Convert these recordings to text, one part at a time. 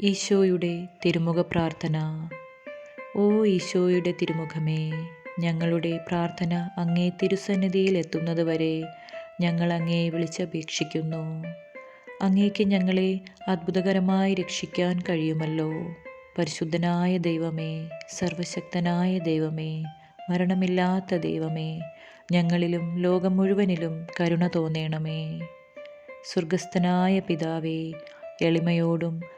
ഈശോയുടെ തിരുമുഖ പ്രാർത്ഥന. ഓ ഈശോയുടെ തിരുമുഖമേ ഞങ്ങളുടെ പ്രാർത്ഥന അങ്ങേ തിരുസന്നിധിയിൽ എത്തുന്നതുവരെ ഞങ്ങൾ അങ്ങേ വിളിച്ചപേക്ഷിക്കുന്നു. അങ്ങേക്ക് ഞങ്ങളെ അത്ഭുതകരമായി രക്ഷിക്കാൻ കഴിയുമല്ലോ. പരിശുദ്ധനായ ദൈവമേ സർവശക്തനായ ദൈവമേ മരണമില്ലാത്ത ദൈവമേ ഞങ്ങളിലും ലോകം മുഴുവനിലും കരുണ തോന്നേണമേ. സ്വർഗസ്ഥനായ പിതാവേ എളിമയോടും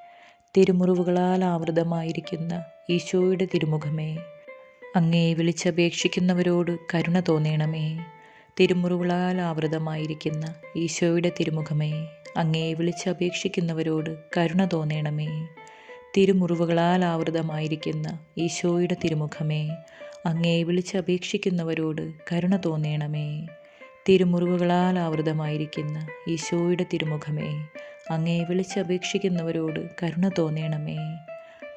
തിരുമുറിവുകളാൽ ആവൃതമായിരിക്കുന്ന ഈശോയുടെ തിരുമുഖമേ അങ്ങേ വിളിച്ചപേക്ഷിക്കുന്നവരോട് കരുണ തോന്നണമേ. തിരുമുറിവുകളാൽ ആവൃതമായിരിക്കുന്ന ഈശോയുടെ തിരുമുഖമേ അങ്ങേ വിളിച്ചപേക്ഷിക്കുന്നവരോട് കരുണ തോന്നണമേ. തിരുമുറിവുകളാൽ ആവൃതമായിരിക്കുന്ന ഈശോയുടെ തിരുമുഖമേ അങ്ങേ വിളിച്ചപേക്ഷിക്കുന്നവരോട് കരുണ തോന്നണമേ. തിരുമുറിവുകളാൽ ആവൃതമായിരിക്കുന്ന ഈശോയുടെ തിരുമുഖമേ അങ്ങേ വിളിച്ചപേക്ഷിക്കുന്നവരോട് കരുണ തോന്നണമേ.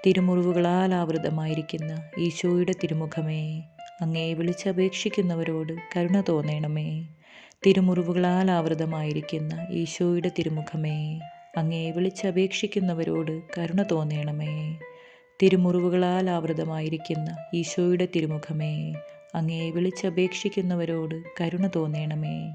തിരുമുറിവുകളാൽ ആവൃതമായിരിക്കുന്ന ഈശോയുടെ തിരുമുഖമേ അങ്ങേ വിളിച്ചപേക്ഷിക്കുന്നവരോട് കരുണ തോന്നണമേ. തിരുമുറിവുകളാൽ ആവൃതമായിരിക്കുന്ന ഈശോയുടെ തിരുമുഖമേ അങ്ങേ വിളിച്ചപേക്ഷിക്കുന്നവരോട് കരുണ തോന്നണമേ. തിരുമുറിവുകളാൽ ആവൃതമായിരിക്കുന്ന ഈശോയുടെ തിരുമുഖമേ അങ്ങേ വിളിച്ചപേക്ഷിക്കുന്നവരോട് കരുണ തോന്നണമേ.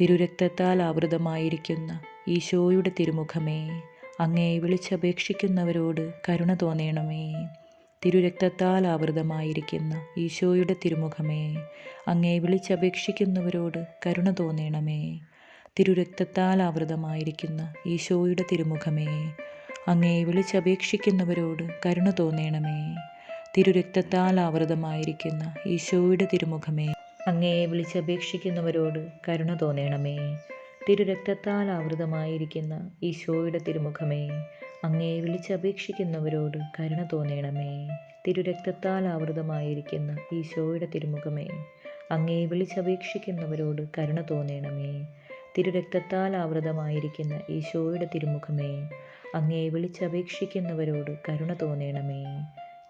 തിരുരക്തത്താൽ ആവൃതമായിരിക്കുന്ന ഈശോയുടെ തിരുമുഖമേ അങ്ങേ വിളിച്ചപേക്ഷിക്കുന്നവരോട് കരുണ തോന്നേണമേ. തിരുരക്തത്താൽ ആവൃതമായിരിക്കുന്ന ഈശോയുടെ തിരുമുഖമേ അങ്ങേ വിളിച്ചപേക്ഷിക്കുന്നവരോട് കരുണ തോന്നേണമേ. തിരുരക്തത്താൽ ആവൃതമായിരിക്കുന്ന ഈശോയുടെ തിരുമുഖമേ അങ്ങേ വിളിച്ചപേക്ഷിക്കുന്നവരോട് കരുണ തോന്നേണമേ. തിരുരക്തത്താൽ ആവൃതമായിരിക്കുന്ന ഈശോയുടെ തിരുമുഖമേ അങ്ങേ വിളിച്ചപേക്ഷിക്കുന്നവരോട് കരുണ തോന്നണമേ. തിരുരക്തത്താൽ ആവൃതമായിരിക്കുന്ന ഈശോയുടെ തിരുമുഖമേ അങ്ങേ വിളിച്ചപേക്ഷിക്കുന്നവരോട് കരുണ തോന്നണമേ. തിരുരക്തത്താൽ ആവൃതമായിരിക്കുന്ന ഈശോയുടെ തിരുമുഖമേ അങ്ങേ വിളിച്ചപേക്ഷിക്കുന്നവരോട് കരുണ തോന്നണമേ. തിരുരക്തത്താൽ ആവൃതമായിരിക്കുന്ന ഈശോയുടെ തിരുമുഖമേ അങ്ങേ വിളിച്ചപേക്ഷിക്കുന്നവരോട് കരുണ തോന്നണമേ.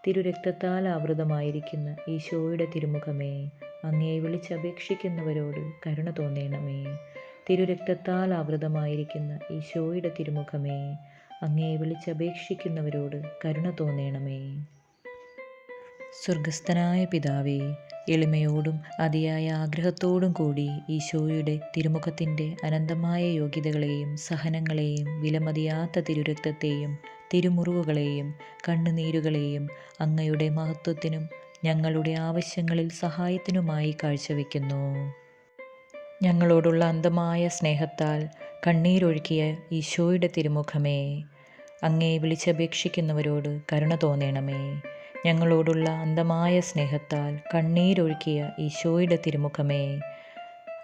തിരുരക്തത്താൽ ആവൃതമായിരിക്കുന്ന ഈശോയുടെ തിരുമുഖമേ അങ്ങേ വിളിച്ചപേക്ഷിക്കുന്നവരോട് കരുണ തോന്നേണമേ. തിരുരക്തത്താൽ ആവൃതമായിരിക്കുന്ന ഈശോയുടെ തിരുമുഖമേ അങ്ങേ വിളിച്ചപേക്ഷിക്കുന്നവരോട് കരുണ തോന്നേണമേ. സ്വർഗസ്ഥനായ പിതാവേ എളിമയോടും അതിയായ ആഗ്രഹത്തോടും കൂടി ഈശോയുടെ തിരുമുഖത്തിന്റെ അനന്തമായ യോഗ്യതകളെയും സഹനങ്ങളെയും വിലമതിയാത്ത തിരുരക്തത്തെയും തിരുമുറിവുകളെയും കണ്ണുനീരുകളെയും അങ്ങയുടെ മഹത്വത്തിനും ഞങ്ങളുടെ ആവശ്യങ്ങളിൽ സഹായത്തിനുമായി കാഴ്ചവെക്കുന്നു. ഞങ്ങളോടുള്ള അന്ധമായ സ്നേഹത്താൽ കണ്ണീരൊഴുക്കിയ ഈശോയുടെ തിരുമുഖമേ അങ്ങേ വിളിച്ചപേക്ഷിക്കുന്നവരോട് കരുണ തോന്നേണമേ. ഞങ്ങളോടുള്ള അന്ധമായ സ്നേഹത്താൽ കണ്ണീരൊഴുക്കിയ ഈശോയുടെ തിരുമുഖമേ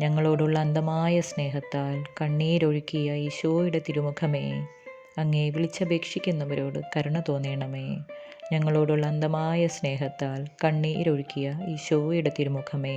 ഞങ്ങളോടുള്ള അന്ധമായ സ്നേഹത്താൽ കണ്ണീരൊഴുക്കിയ ഈശോയുടെ തിരുമുഖമേ അങ്ങേ വിളിച്ചപേക്ഷിക്കുന്നവരോട് കരുണ തോന്നേണമേ. ഞങ്ങളോടുള്ള അന്ധമായ സ്നേഹത്താൽ കണ്ണീരൊഴുക്കിയ ഈശോയുടെ തിരുമുഖമേ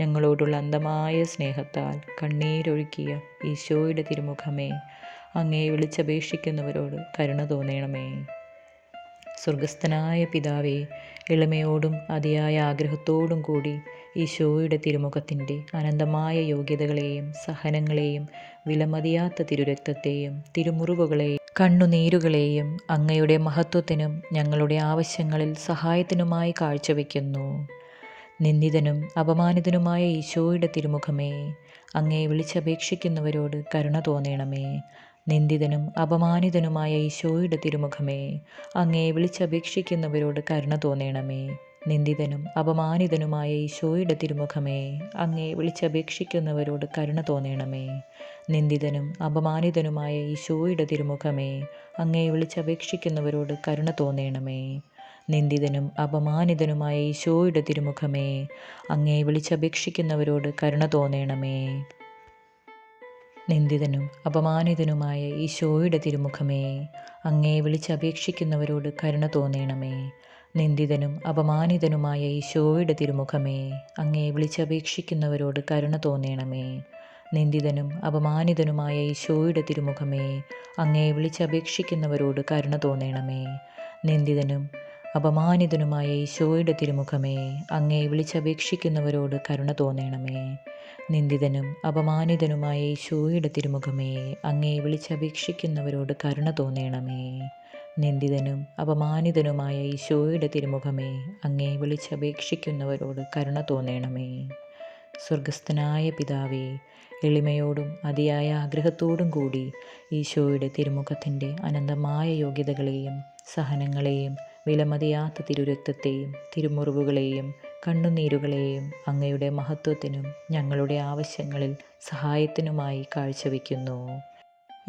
ഞങ്ങളോടുള്ള അന്തമായ സ്നേഹത്താൽ കണ്ണീരൊഴുക്കിയ ഈശോയുടെ തിരുമുഖമേ അങ്ങേ വിളിച്ചപേക്ഷിക്കുന്നവരോട് കരുണ തോന്നണമേ. സ്വർഗസ്ഥനായ പിതാവേ എളിമയോടും അതിയായ ആഗ്രഹത്തോടും കൂടി ഈശോയുടെ തിരുമുഖത്തിന്റെ അനന്തമായ യോഗ്യതകളെയും സഹനങ്ങളെയും വിലമതിയാത്ത തിരുരക്തത്തെയും തിരുമുറിവുകളെയും കണ്ണുനീരുകളെയും അങ്ങയുടെ മഹത്വത്തിനും ഞങ്ങളുടെ ആവശ്യങ്ങളിൽ സഹായത്തിനുമായി കാഴ്ചവെക്കുന്നു. നിന്ദിതനും അപമാനിതനുമായ ഈശോയുടെ തിരുമുഖമേ അങ്ങേ വിളിച്ചപേക്ഷിക്കുന്നവരോട് കരുണ തോന്നണമേ. നിന്ദിതനും അപമാനിതനുമായ ഈശോയുടെ തിരുമുഖമേ അങ്ങേ വിളിച്ചപേക്ഷിക്കുന്നവരോട് കരുണ തോന്നണമേ. നിന്ദിതനും അപമാനിതനുമായ ഈശോയുടെ തിരുമുഖമേ അങ്ങേ വിളിച്ചപേക്ഷിക്കുന്നവരോട് കരുണ തോന്നണമേ. നിന്ദിതനും അപമാനിതനുമായ ഈശോയുടെ തിരുമുഖമേ അങ്ങേ വിളിച്ചപേക്ഷിക്കുന്നവരോട് കരുണ തോന്നണമേ. നിന്ദിതനും അപമാനിതനുമായ ഈശോയുടെ തിരുമുഖമേ. അങ്ങേ വിളിച്ചപേക്ഷിക്കുന്നവരോട് കരുണ തോന്നേണമേ. നിന്ദിതനും അപമാനിതനുമായ ഈശോയുടെ തിരുമുഖമേ. അങ്ങേ വിളിച്ചപേക്ഷിക്കുന്നവരോട് കരുണ തോന്നേണമേ. നിന്ദിതനും അപമാനിതനുമായ ഈശോയുടെ തിരുമുഖമേ. അങ്ങേ വിളിച്ചപേക്ഷിക്കുന്നവരോട് കരുണ തോന്നേണമേ. നിന്ദിതനും അപമാനിതനുമായ ഈശോയുടെ തിരുമുഖമേ. അങ്ങേ വിളിച്ചപേക്ഷിക്കുന്നവരോട് കരുണ തോന്നേണമേ. നിന്ദിതനും അപമാനിതനുമായ ഈശോയുടെ തിരുമുഖമേ അങ്ങേ വിളിച്ചപേക്ഷിക്കുന്നവരോട് കരുണ തോന്നണമേ. നിന്ദിതനും അപമാനിതനുമായ ഈശോയുടെ തിരുമുഖമേ അങ്ങേ വിളിച്ചപേക്ഷിക്കുന്നവരോട് കരുണ തോന്നണമേ. നിന്ദിതനും അപമാനിതനുമായ ഈശോയുടെ തിരുമുഖമേ അങ്ങേ വിളിച്ചപേക്ഷിക്കുന്നവരോട് കരുണ തോന്നണമേ. സ്വർഗസ്ഥനായ പിതാവേ എളിമയോടും അതിയായ ആഗ്രഹത്തോടും കൂടി ഈശോയുടെ തിരുമുഖത്തിന്റെ അനന്തമായ യോഗ്യതകളെയും സഹനങ്ങളെയും വിലമതിയാത്ത തിരുരക്തത്തെയും തിരുമുറിവുകളെയും കണ്ണുനീരുകളെയും അങ്ങയുടെ മഹത്വത്തിനും ഞങ്ങളുടെ ആവശ്യങ്ങളിൽ സഹായത്തിനുമായി കാഴ്ചവെക്കുന്നു.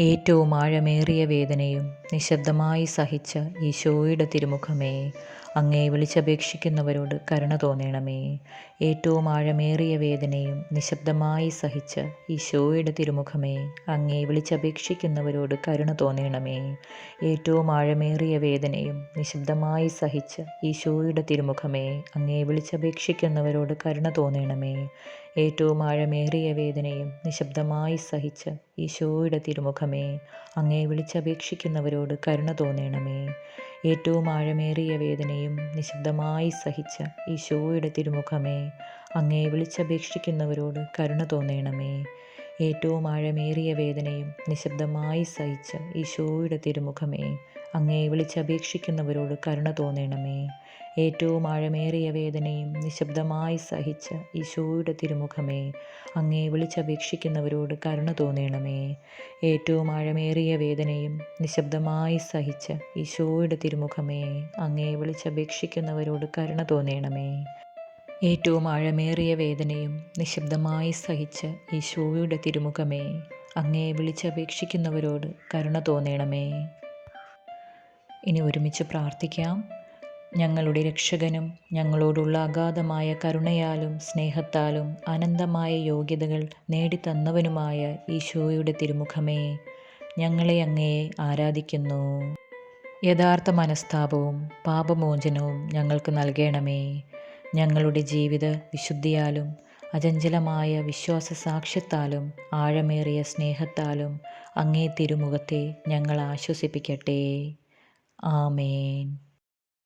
ഏറ്റവും ആഴമേറിയ വേദനയും നിശബ്ദമായി സഹിച്ച ഈശോയുടെ തിരുമുഖമേ അങ്ങേ വിളിച്ചപേക്ഷിക്കുന്നവരോട് കരുണ തോന്നണമേ. ഏറ്റവും ആഴമേറിയ വേദനയും നിശബ്ദമായി സഹിച്ച ഈശോയുടെ തിരുമുഖമേ അങ്ങേ വിളിച്ചപേക്ഷിക്കുന്നവരോട് കരുണ തോന്നണമേ. ഏറ്റവും ആഴമേറിയ വേദനയും നിശബ്ദമായി സഹിച്ച ഈശോയുടെ തിരുമുഖമേ അങ്ങേ വിളിച്ചപേക്ഷിക്കുന്നവരോട് കരുണ തോന്നണമേ. ഏറ്റവും ആഴമേറിയ വേദനയും നിശബ്ദമായി സഹിച്ച ഈശോയുടെ തിരുമുഖമേ അങ്ങേ വിളിച്ചപേക്ഷിക്കുന്നവരോട് കരുണ തോന്നണമേ. ഏറ്റവും ആഴമേറിയ വേദനയും നിശബ്ദമായി സഹിച്ച ഈശോയുടെ തിരുമുഖമേ അങ്ങേ വിളിച്ചപേക്ഷിക്കുന്നവരോട് കരുണ തോന്നേണമേ. ഏറ്റവും ആഴമേറിയ വേദനയും നിശബ്ദമായി സഹിച്ച ഈശോയുടെ തിരുമുഖമേ അങ്ങേ വിളിച്ചപേക്ഷിക്കുന്നവരോട് കരുണ തോന്നണമേ. ഏറ്റവും ആഴമേറിയ വേദനയും നിശബ്ദമായി സഹിച്ച ഈശോയുടെ തിരുമുഖമേ അങ്ങേ വിളിച്ചപേക്ഷിക്കുന്നവരോട് കരുണ തോന്നണമേ. ഏറ്റവും ആഴമേറിയ വേദനയും നിശബ്ദമായി സഹിച്ച ഈശോയുടെ തിരുമുഖമേ അങ്ങേ വിളിച്ചപേക്ഷിക്കുന്നവരോട് കരുണ തോന്നണമേ. ഏറ്റവും ആഴമേറിയ വേദനയും നിശബ്ദമായി സഹിച്ച ഈശോയുടെ തിരുമുഖമേ അങ്ങേ വിളിച്ചപേക്ഷിക്കുന്നവരോട് കരുണ തോന്നണമേ. ഇനി ഒരുമിച്ച് പ്രാർത്ഥിക്കാം. ഞങ്ങളുടെ രക്ഷകനും ഞങ്ങളോടുള്ള അഗാധമായ കരുണയാലും സ്നേഹത്താലും അനന്തമായ യോഗ്യതകൾ നേടിത്തന്നവനുമായ ഈശോയുടെ തിരുമുഖമേ ഞങ്ങളെ അങ്ങയെ ആരാധിക്കുന്നു. യഥാർത്ഥ മനസ്താപവും പാപമോചനവും ഞങ്ങൾക്ക് നൽകണമേ. ഞങ്ങളുടെ ജീവിത വിശുദ്ധിയാലും അചഞ്ചലമായ വിശ്വാസ സാക്ഷ്യത്താലും ആഴമേറിയ സ്നേഹത്താലും അങ്ങേ തിരുമുഖത്തെ ഞങ്ങൾ ആശ്വസിപ്പിക്കട്ടെ. ஆமேன்